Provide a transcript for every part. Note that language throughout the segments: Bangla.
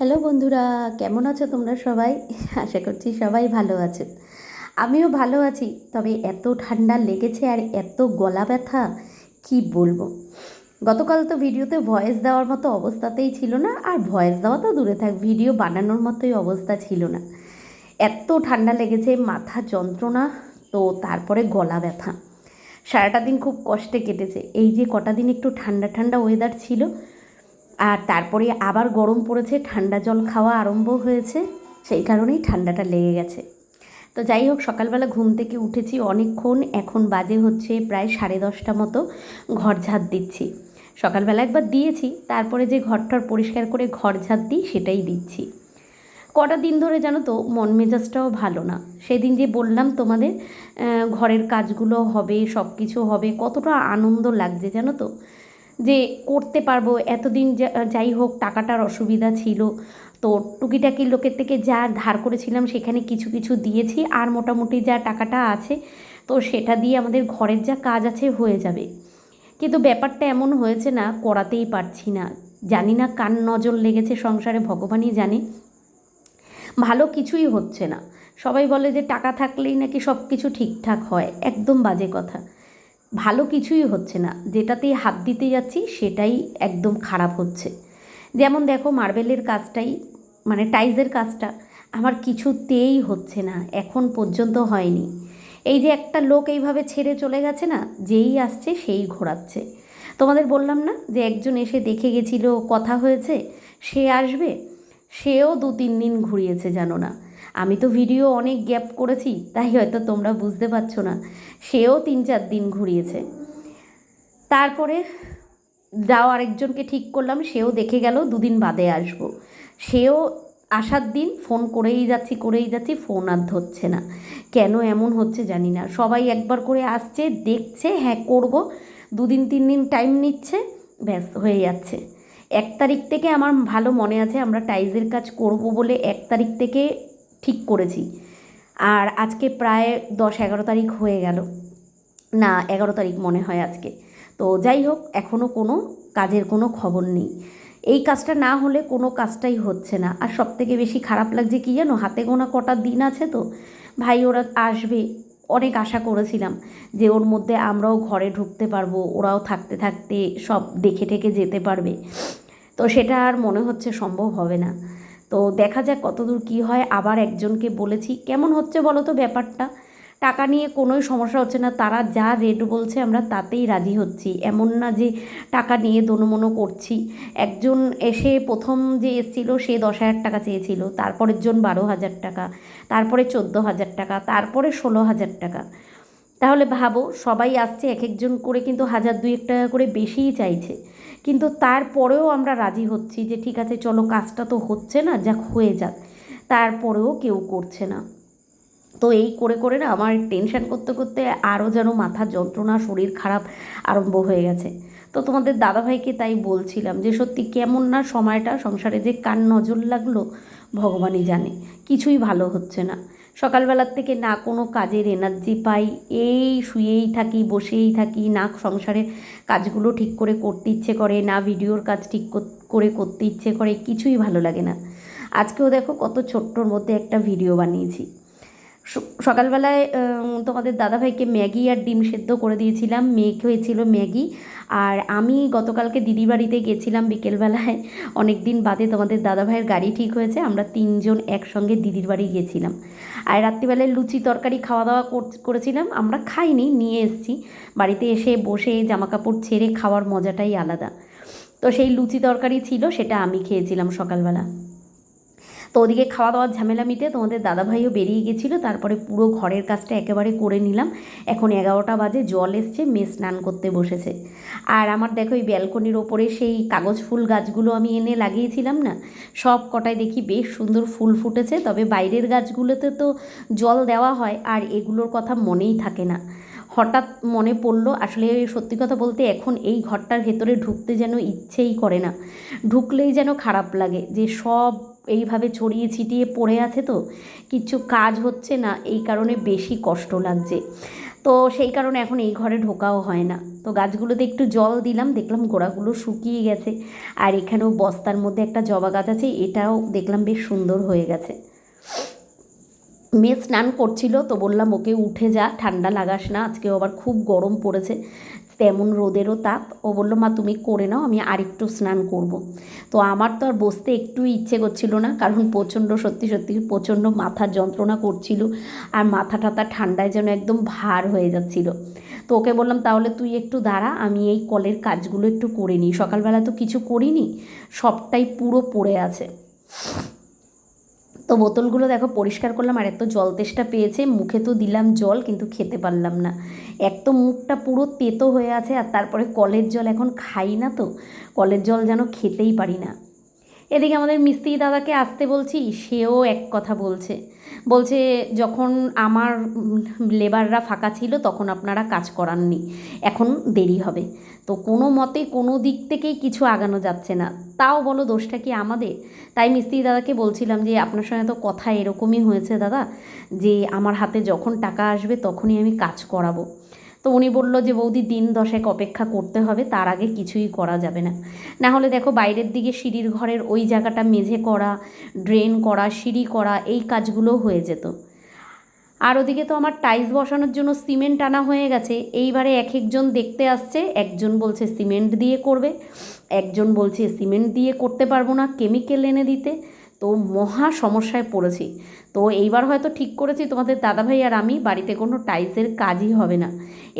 হ্যালো বন্ধুরা, কেমন আছো তোমরা সবাই? আশা করছি সবাই ভালো আছো। আমিও ভালো আছি, তবে এত ঠান্ডা লেগেছে আর এত গলা ব্যথা, কি বলব? গতকাল তো ভিডিওতে ভয়েস দেওয়ার মতো অবস্থাতেই ছিল না, আর ভয়েস দেওয়া তো দূরে থাক ভিডিও বানানোর মতোই অবস্থা ছিল না। এত ঠান্ডা লেগেছে, মাথা যন্ত্রণা, তো তারপরে গলা ব্যথা। সারাটা দিন খুব কষ্টে কেটেছে। এই যে কটা দিন একটু ঠান্ডা ঠান্ডা ওয়েদার ছিল আর তারপরে আবার গরম পড়েছে, ঠান্ডা জল খাওয়া আরম্ভ হয়েছে, সেই কারণেই ঠান্ডাটা লেগে গেছে। তো যাই হোক, সকালবেলা ঘুম থেকে উঠেছি অনেকক্ষণ, এখন বাজে হচ্ছে প্রায় সাড়ে দশটা মতো, ঘর ঝাঁট দিচ্ছি। সকালবেলা একবার দিয়েছি, তারপরে যে ঘরটর পরিষ্কার করে ঘর ঝাঁট দিই, সেটাই দিচ্ছি। কটা দিন ধরে জানো তো, মন মেজাজটাও ভালো না। সেদিন যে বললাম তোমাদের ঘরের কাজগুলো হবে সব কিছু হবে, কতটা আনন্দ লাগছে জানো তো। যে করতে পারব, এতদিন যাই হোক, টাকাটার অসুবিধা ছিল। তো টুকিটাকি লোকের থেকে যা ধার করেছিলাম, সেখানে কিছু কিছু দিয়েছি আর মোটামুটি যা টাকাটা আছে, তো সেটা দিয়ে আমাদের ঘরের যা কাজ আছে হয়ে যাবে। কিন্তু ব্যাপারটা এমন হয়েছে না, করাতেই পারছি না। জানি না কান নজর লেগেছে সংসারে, ভগবানই জানে। ভালো কিছুই হচ্ছে না। সবাই বলে যে টাকা থাকলেই নাকি সব কিছু ঠিকঠাক হয়, একদম বাজে কথা। ভালো কিছুই হচ্ছে না। যেটাতেই হাত দিতে যাচ্ছি, সেটাই একদম খারাপ হচ্ছে। যেমন দেখো, মার্বেলের কাজটাই মানে টাইলসের কাজটা আমার কিছুতেই হচ্ছে না, এখন পর্যন্ত হয়নি। এই যে একটা লোক এইভাবে ছেড়ে চলে গেছে না, যেই আসছে সেই ঘোরাচ্ছে। তোমাদের বললাম না যে একজন এসে দেখে গেছিল, কথা হয়েছে, সে আসবে, সেও দু তিন দিন ঘুরিয়েছে, জানো না। আমি তো ভিডিও অনেক গ্যাপ করেছি, তাই হয়তো তোমরা বুঝতে পারছ না। সেও তিন চার দিন ঘুরিয়েছে। তারপরে যাও আরেকজনকে ঠিক করলাম, সেও দেখে গেল দুদিন বাদে আসব। সেও আসার দিন ফোন করেই যাচ্ছি করেই যাচ্ছি ফোন আর ধরছে না। কেন এমন হচ্ছে জানি না। সবাই একবার করে আসছে, দেখছে হ্যাঁ করব। দুদিন, তিন দিন টাইম নিচ্ছে, ব্যাস, হয়ে যাচ্ছে। এক তারিখ থেকে আমার ভালো মনে আছে, আমরা টাইলসের কাজ করব বলে এক তারিখ থেকে ঠিক করেছি। আর আজকে প্রায় দশ এগারো তারিখ হয়ে গেল। না, এগারো তারিখ মনে হয় আজকে। তো যাই হোক এখনও কোনো কাজের কোনো খবর নেই। এই কাজটা না হলে কোনো কাজটাই হচ্ছে না। আর সব থেকে বেশি খারাপ লাগছে কি জানো? হাতে গোনা কটা দিন আছে তো। ভাই, ওরা আসবে। অনেক আশা করেছিলাম যে ওর মধ্যে আমরাও ঘরে ঢুকতে পারব, ওরাও থাকতে থাকতে সব দেখে ঠেকে যেতে পারবে। তো সেটা আর মনে হচ্ছে সম্ভব হবে না। তো দেখা যাক কতদূর কী হয়। আবার একজনকে বলেছি, কেমন হচ্ছে বলো তো ব্যাপারটা? টাকা নিয়ে কোনোই সমস্যা হচ্ছে না। তারা যা রেট বলছে আমরা তাতেই রাজি হচ্ছি। এমন না যে টাকা নিয়ে দোনোমনো করছি। একজন এসে প্রথম যে এসেছিল সে দশ হাজার টাকা চেয়েছিল। তারপরের জন বারো হাজার টাকা, তারপরে চোদ্দ হাজার টাকা, তারপরে ষোলো হাজার টাকা। তাহলে ভাবো, সবাই আসছে এক একজন করে কিন্তু হাজার দুয়েক টাকা করে বেশিই চাইছে। কিন্তু তারপরেও আমরা রাজি হচ্ছি যে ঠিক আছে, চলো কাজটা তো হচ্ছে না, যাক হয়ে যাক। তারপরেও কেউ করছে না। তো এই করে করে না আমার টেনশন করতে করতে আরও যেন মাথা যন্ত্রণা, শরীর খারাপ আরম্ভ হয়ে গেছে। তো তোমাদের দাদাভাইকে তাই বলছিলাম যে, সত্যি কেমন না সময়টা, সংসারে যে কান নজর লাগল, ভগবানই জানে। কিছুই ভালো হচ্ছে না। সকালবেলার থেকে না কোনো কাজের এনার্জি পাই। এই শুয়েই থাকি, বসেই থাকি, না সংসারের কাজগুলো ঠিক করে করতে ইচ্ছে করে, না ভিডিওর কাজ ঠিক করে করতে ইচ্ছে করে, কিছুই ভালো লাগে না। আজকেও দেখো কত ছোট্টর মধ্যে একটা ভিডিও বানিয়েছি। সকালবেলায় তোমাদের দাদাভাইকে ম্যাগি আর ডিম সেদ্ধ করে দিয়েছিলাম। মেঘ হয়েছিল ম্যাগি। আর আমি গতকালকে দিদির বাড়িতে গেছিলাম বিকেলবেলায়। অনেক দিন বাদে তোমাদের দাদাভাইয়ের গাড়ি ঠিক হয়েছে। আমরা তিনজন একসঙ্গে দিদির বাড়ি গেছিলাম। আর রাত্রিবেলায় লুচি তরকারি খাওয়া দাওয়া কর- করেছিলাম। আমরা খাইনি, নিয়ে এসেছি। বাড়িতে এসে বসে জামা কাপড় ছেড়ে খাওয়ার মজাটাই আলাদা। তো সেই লুচি তরকারি ছিল, সেটা আমি খেয়েছিলাম সকালবেলা। তো ওদিকে খাওয়া দাওয়ার ঝামেলা মিটে তোমাদের দাদাভাইও বেরিয়ে গেছিল, তারপরে পুরো ঘরের কাজটা একেবারে করে নিলাম। এখন এগারোটা বাজে, জল এসছে, মেয়ে স্নান করতে বসেছে। আর আমার দেখো এই ব্যালকনির ওপরে সেই কাগজ ফুল গাছগুলো আমি এনে লাগিয়েছিলাম না, সব কটায় দেখি বেশ সুন্দর ফুল ফুটেছে, তবে বাইরের গাছগুলোতে তো জল দেওয়া হয়, আর এগুলোর কথা মনেই থাকে না। হঠাৎ মনে পড়ল, আসলে সত্যি কথা বলতে এখন এই ঘরটার ভেতরে ঢুকতে যেন ইচ্ছেই করে না। ঢুকলেই যেন খারাপ লাগে যে সব এইভাবে ছড়িয়ে ছিটিয়ে পড়ে আছে তো, কিছু কাজ হচ্ছে না, এই কারণে বেশি কষ্ট লাগছে। তো সেই কারণে এখন এই ঘরে ঢোকাও হয় না। তো গাছগুলোতে একটু জল দিলাম, দেখলাম গোড়াগুলো শুকিয়ে গেছে। আর এখানেও বস্তার মধ্যে একটা জবা গাছ আছে, এটাও দেখলাম বেশ সুন্দর হয়ে গেছে। মেয়ে স্নান করছিল, তো বললাম, ওকে উঠে যা, ঠান্ডা লাগাস না আজকেও আবার খুব গরম পড়েছে, তেমন রোদেরও তাপ। ও বলল, মা, তুমি করে নাও, আমি আরেকটু স্নান করব। তো আমার তো আর বসতে একটু ইচ্ছে করছিল না, কারণ প্রচণ্ড, সত্যি সত্যি প্রচণ্ড মাথার যন্ত্রণা করছিল, আর মাথা টাথা ঠান্ডায় যেন একদম ভার হয়ে যাচ্ছিল। তো ওকে বললাম, তাহলে তুই একটু দাঁড়া, আমি এই কলের কাজগুলো একটু করে নিই। সকালবেলা তো কিছু করিনি, সবটাই পুরো পড়ে আছে। তো বোতলগুলো দেখো পরিষ্কার করলাম, আর এত জল তেষ্টা পেয়েছে, মুখে তো দিলাম জল, কিন্তু খেতে পারলাম না। এক তো মুখটা পুরো তেতো হয়ে আছে, আর তারপরে কলের জল এখন খাই না তো, কলের জল যেন খেতেই পারি না। এদিকে আমাদের মিস্ত্রি দাদাকে আসতে বলছি, সেও এক কথা বলছে। বলছে, যখন আমার লেবাররা ফাঁকা ছিল, তখন আপনারা কাজ করাননি। এখন দেরি হবে। তো কোনো মতে কোনো দিক থেকেই কিছু আগানো যাচ্ছে না। তাও বলো, দোষটা কি আমাদের? তাই মিস্ত্রি দাদাকে বলছিলাম যে, আপনার সঙ্গে তো কথা এরকমই হয়েছে দাদা, যে আমার হাতে যখন টাকা আসবে, তখনই আমি কাজ করাবো। তো উনি বলল যে, বৌদি, দিন দশেক অপেক্ষা করতে হবে, তার আগে কিছুই করা যাবে না। না হলে দেখো বাইরের দিকে সিঁড়ির ঘরের ওই জায়গাটা মেঝে করা ড্রেন করা, সিঁড়ি করা, এই কাজগুলো হয়ে যেত। আর ওদিকে তো আমার টাইলস বসানোর জন্য সিমেন্ট আনা হয়ে গেছে। এইবারে এক একজন দেখতে আসছে, একজন বলছে সিমেন্ট দিয়ে করবে, একজন বলছে সিমেন্ট দিয়ে করতে পারব না কেমিক্যাল এনে দিতে। তো মহা সমস্যায় পড়েছি। তো এইবার হয়তো ঠিক করেছি, তোমাদের দাদাভাই আর আমি বাড়িতে কোনো টাইলসের কাজই হবে না।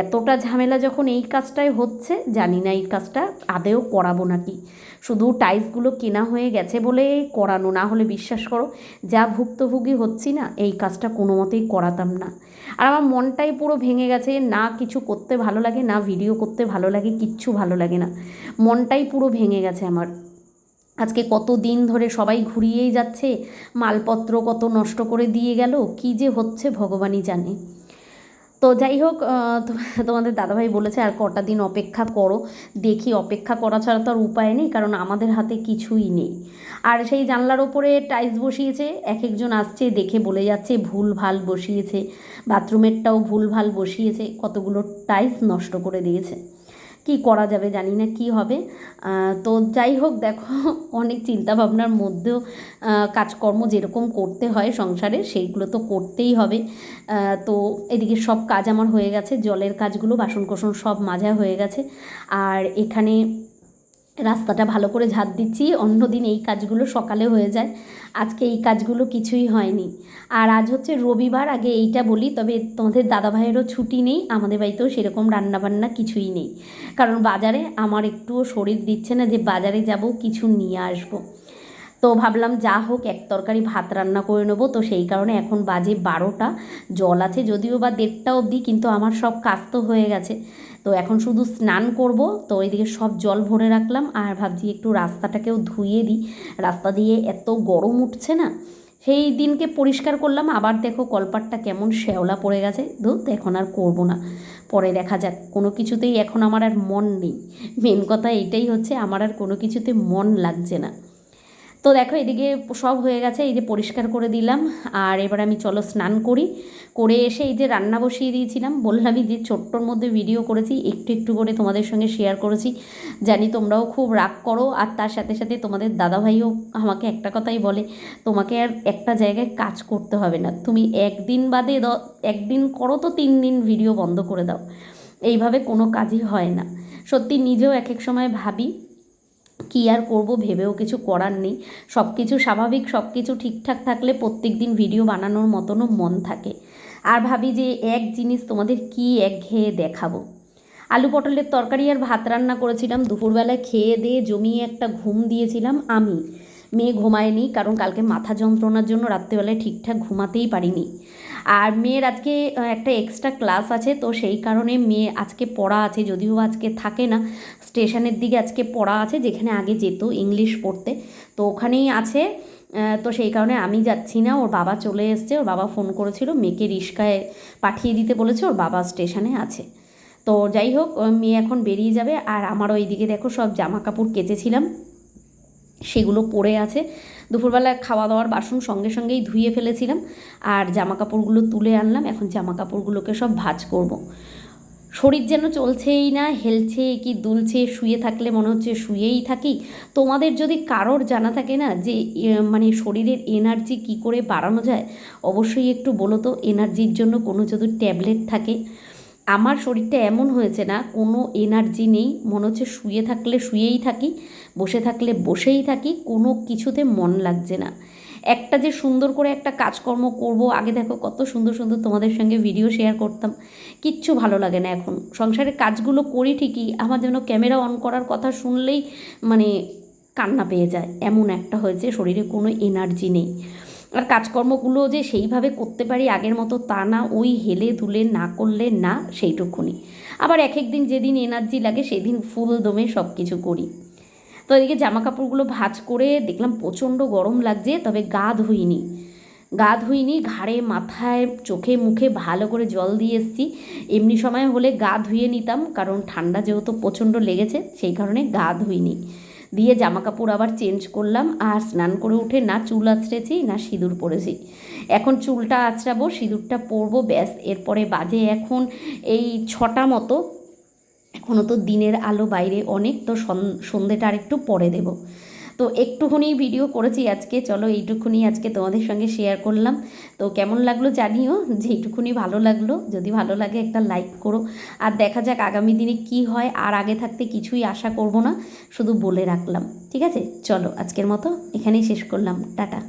এতটা ঝামেলা যখন এই কাজটাই হচ্ছে, জানি না এই কাজটা আদেও করাবো নাকি। শুধু টাইলসগুলো কেনা হয়ে গেছে বলে করানো, না হলে বিশ্বাস করো, যা ভুক্তভোগী হচ্ছি না, এই কাজটা কোনো মতেই করাতাম না। আর আমার মনটাই পুরো ভেঙে গেছে, না কিছু করতে ভালো লাগে, না ভিডিও করতে ভালো লাগে, কিচ্ছু ভালো লাগে না। মনটাই পুরো ভেঙে গেছে আমার। আজকে কত দিন ধরে সবাই ঘুরিয়েই যাচ্ছে, মালপত্র কত নষ্ট করে দিয়ে গেল, কি যে হচ্ছে ভগবানই জানে। তো যাই হোক তোমাদের দাদাভাই বলেছে, আর কটা দিন অপেক্ষা করো, দেখি অপেক্ষা করা ছাড়া তো আর উপায় নেই, কারণ আমাদের হাতে কিছুই নেই। আর সেই জানলার ওপরে টাইলস বসিয়েছে এক একজন আসছে, দেখে বলে যাচ্ছে, ভুল ভালো বসিয়েছে। বাথরুমেরটাও ভুল ভালো বসিয়েছে, কতগুলো টাইলস নষ্ট করে দিয়েছে। কি করা যাবে জানি না কি হবে। তো যাই হোক, দেখো, অনেক চিন্তা ভাবনার মধ্যেও কাজকর্ম যেরকম করতে হয় সংসারে, সেইগুলো তো করতেই হবে। তো এদিকে সব কাজ আমার হয়ে গেছে, জলের কাজগুলো বাসন কোসন সব মাজা হয়ে গেছে। আর এখানে রাস্তাটা ভালো করে ঝাঁট দিচ্ছি অন্য দিন এই কাজগুলো সকালে হয়ে যায়। আজকে এই কাজগুলো কিছুই হয়নি। আর আজ হচ্ছে রবিবার, আগে এইটা বলি, তবে তোমাদের দাদাভাইয়েরও ছুটি নেই, আমাদের বাড়িতেও সেরকম রান্নাবান্না কিছুই নেই। কারণ বাজারে আমার একটুও শরীর দিচ্ছে না যে বাজারে যাব, কিছু নিয়ে আসব। তো ভাবলাম যা হোক, এক তরকারি ভাত রান্না করে নেব। তো সেই কারণে এখন বাজে বারোটা, জল আছে যদিও বা দেড়টা অবধি, কিন্তু আমার সব কাজ তো হয়ে গেছে। তো এখন শুধু স্নান করব, তো ওইদিকে সব জল ভরে রাখলাম আর ভাবছি একটু রাস্তাটাকেও ধুয়ে দিই। রাস্তা দিয়ে এত গরম উঠছে না, সেই দিনকে পরিষ্কার করলাম। আবার দেখো কলপাটটা কেমন শ্যাওলা পড়ে গেছে, ধুত এখন আর করব না। পরে দেখা যাক, কোনো কিছুতেই এখন আমার আর মন নেই। মেন কথা এইটাই হচ্ছে, আমার আর কোনো কিছুতে মন লাগছে না। তো দেখো, এদিকে সব হয়ে গেছে, এই যে পরিষ্কার করে দিলাম। আর এবার আমি চলো স্নান করি। করে এসে এই যে রান্না বসিয়ে দিয়েছিলাম বললামই যে ছোট্টর মধ্যে ভিডিও করেছি, একটু একটু করে তোমাদের সঙ্গে শেয়ার করেছি। জানি তোমরাও খুব রাগ করো, আর তার সাথে সাথে তোমাদের দাদাভাইও আমাকে একটা কথাই বলে, তোমাকে আর একটা জায়গায় কাজ করতে হবে না। তুমি একদিন বাদে একদিন করো তো তিন দিন ভিডিও বন্ধ করে দাও। এইভাবে কোনো কাজই হয় না। সত্যি নিজেও এক এক সময় ভাবি কী আর করব ভেবেও কিছু করার নেই। সব কিছু স্বাভাবিক সব কিছু ঠিকঠাক থাকলে প্রত্যেক দিন ভিডিও বানানোর মতনও মন থাকে। আর ভাবি যে এক জিনিস তোমাদের কী একঘেয়ে দেখাবো? আলু পটলের তরকারি আর ভাত রান্না করেছিলাম দুপুরবেলায় খেয়ে দিয়ে জমিয়ে একটা ঘুম দিয়েছিলাম আমি। মেয়ে ঘুমায়নি, কারণ কালকে মাথা যন্ত্রণার জন্য রাত্রেবেলায় ঠিকঠাক ঘুমাতেই পারিনি। আর মেয়ের আজকে একটা এক্সট্রা ক্লাস আছে, তো সেই কারণে মেয়ে আজকে পড়া আছে, যদিও আজকে থাকে না। স্টেশনের দিকে আজকে পড়া আছে, যেখানে আগে যেত ইংলিশ পড়তে। তো ওখানেই আছে তো সেই কারণে আমি যাচ্ছি না। ওর বাবা চলে এসছে, ওর বাবা ফোন করেছিল, মেয়েকে রিস্কায় পাঠিয়ে দিতে বলেছে, ওর বাবা স্টেশনে আছে। তো যাই হোক মেয়ে এখন বেরিয়ে যাবে, আর আমার ওইদিকে দেখো সব জামা কাপড় কেচেছিলাম। সেগুলো পড়ে আছে। দুপুরবেলা খাওয়া দাওয়ার বাসন সঙ্গে সঙ্গেই ধুয়ে ফেলেছিলাম আর জামা কাপড়গুলো তুলে আনলাম। এখন জামা কাপড়গুলোকে সব ভাজ করব। শরীর যেন চলছেই না, হেলছে কি দুলছে, শুয়ে থাকলে মনে হচ্ছে শুয়েই থাকি। তোমাদের যদি কারোর জানা থাকে না যে মানে শরীরের এনার্জি কি করে বাড়ানো যায়, অবশ্যই একটু বলো তো এনার্জির জন্য কোনো যদি ট্যাবলেট থাকে। আমার শরীরটা এমন হয়েছে না, কোনো এনার্জি নেই, মনে হচ্ছে শুয়ে থাকলে শুয়েই থাকি, বসে থাকলে বসেই থাকি, কোনো কিছুতে মন লাগছে না। একটা যে সুন্দর করে একটা কাজকর্ম করব, আগে দেখো কত সুন্দর সুন্দর তোমাদের সঙ্গে ভিডিও শেয়ার করতাম, কিচ্ছু ভালো লাগে না এখন। সংসারের কাজগুলো করি ঠিকই, আমার যেন ক্যামেরা অন করার কথা শুনলেই মানে কান্না পেয়ে যায়। এমন একটা হয়েছে, শরীরে কোনো এনার্জি নেই। আর কাজকর্মগুলো যে সেইভাবে করতে পারি আগের মতো তা না, ওই হেলে দুলে না করলে না সেইটুকুনি। আবার এক এক দিন যেদিন এনার্জি লাগে সেদিন ফুল দমে সব কিছু করি। তো এদিকে জামা কাপড়গুলো ভাজ করে দেখলাম প্রচণ্ড গরম লাগছে, তবে গা ধুইনি। গা ধুইনি, ঘাড়ে, মাথায়, চোখে, মুখে ভালো করে জল দিয়ে এসেছি। এমনি সময় হলে গা ধুয়ে নিতাম, কারণ ঠান্ডা যেহেতু প্রচণ্ড লেগেছে, সেই কারণে গা ধুইনি। দিয়ে জামা কাপড় আবার চেঞ্জ করলাম আর স্নান করে উঠে না চুল আঁচড়েছি, না সিঁদুর পরেছি। এখন চুলটা আঁচড়াবো, সিঁদুরটা পরবো, ব্যাস। এরপরে বাজে এখন এই ছটা মতো। এখনও তো দিনের আলো বাইরে অনেক, তো সন্ধ্যেটা সন্ধেটা আর একটু পরে দেব। তো একটুখানি ভিডিও করেছি আজকে। চলো এইটুকুনি আজকে তোমাদের সঙ্গে শেয়ার করলাম। তো কেমন লাগল জানিও? যে এইটুকুনি ভালো লাগল। যদি ভালো লাগে একটা লাইক করো। আর দেখা যাক আগামী দিনে কি হয়। আর আগে থাকতে কিছুই আশা করব না। শুধু বলে রাখলাম। ঠিক আছে? চলো আজকের মতো এখানেই শেষ করলাম। টাটা।